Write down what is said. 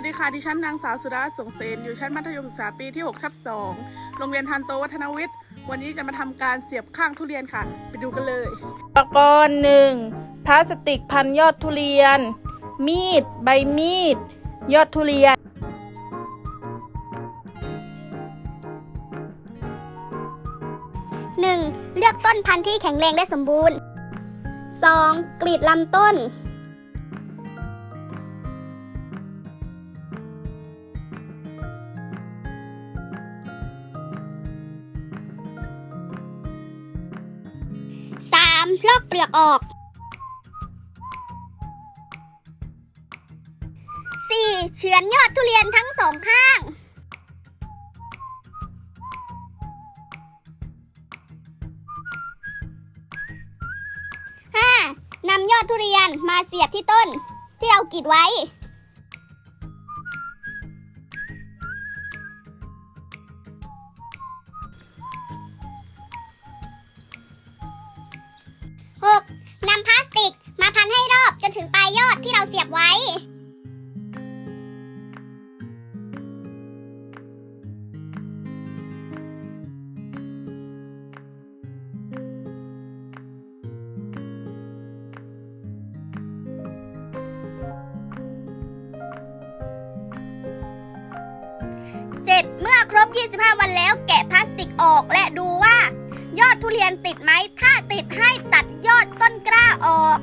วัสดีค่ะ ดิฉันนางสาวสุดารัตน์สงเสนอยู่ชั้นมัธยมศึกษาปีที่6ทับ2โรงเรียนทันโตวัฒนวิทย์ วันนี้จะมาทำการเสียบข้างทุเรียนค่ะ ไปดูกันเลยอุปกรณ์หนึ่งพลาสติกพันยอดทุเรียน มีด ใบมีด ยอดทุเรียน 1. เลือกต้นพันธุ์ที่แข็งแรงและสมบูรณ์ 2. กรีดลำต้น 3. ลอกเปลือกออก 4. เฉือนยอดทุเรียนทั้งสองข้าง 5. นำยอดทุเรียนมาเสียบที่ต้นที่เรากรีดไว้ ถึงปลายยอดที่เราเสียบไว้ 7. เมื่อครบ 25 วันแล้วแกะพลาสติกออกและดูว่า ยอดทุเรียนติดไหม ถ้าติดให้ตัดยอดต้นกล้าออก